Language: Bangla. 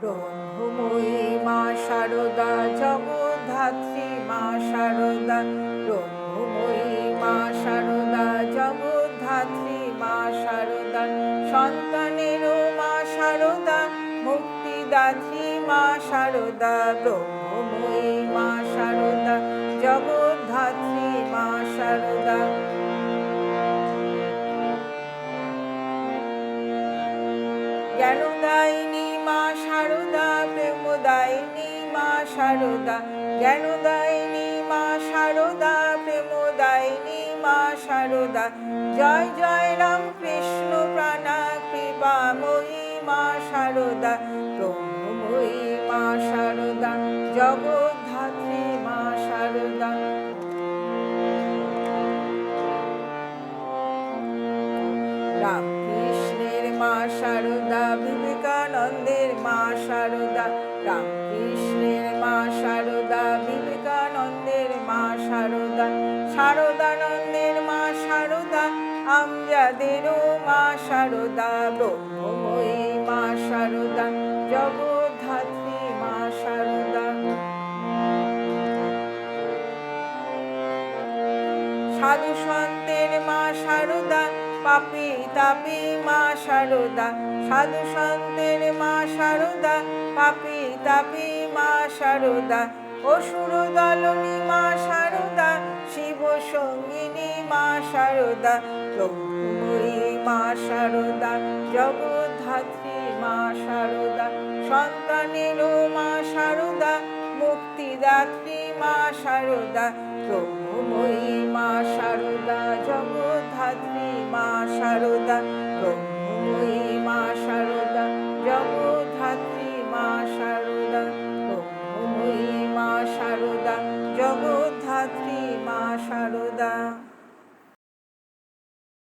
ব্রহ্মময়ী মা শারদা জগদ্ধাত্রী মা শারদা ব্রহ্মময়ী মা শারদা জগদ্ধাত্রী মা শারদা সন্তানেরও মা শারদা মুক্তিদাত্রী মা শারদা ব্রহ্মময়ী মা শারদা জগদ্ধাত্রী মা শারদা জ্ঞানদায়িনী মা সারদা শারদা প্রেমদায়িনী মা শারদা জ্ঞানদায়িনী মা সারদা শারদা প্রেমদায়িনী মা শারদা জয় জয় রাম কৃষ্ণ প্রাণা কৃপাময়ী মা শারদা ব্রহ্মময়ী মা শারদা জগদ্ধাত্রী মা শারদা রামকৃষ্ণের মা শারদা বিবেকানন্দের মা শারদা রামকৃষ্ণের মা শারদা বিবেকানন্দের মা শারদা শারদানন্দের মা শারদা আমজাদেরও মা শারদা ব্রহ্মময়ী মা শারদা জগদ্ধাত্রী মা শারদা সাধু সন্তের মা শারদা পাপি তাপি মা সারদা, সাধু সন্তের মা সারদা পাপি তাপি মা সারদা, অসুর দলনী মা সারদা, শিব সঙ্গিনী মা শারদা ব্রহ্মময়ী মা সারদা, জগদ্ধাত্রী মা সারদা, সন্তানের মা সারদা, মুক্তিদাত্রী মা শারদা ব্রহ্মময়ী মা সারদা, জগদ্ধাত্রী মা শারদা ব্রহ্মময়ী মা শারদা জগধাত্রী মা শারদা ব্রহ্মময়ী মা শারদা জগধাত্রী মা শারদা।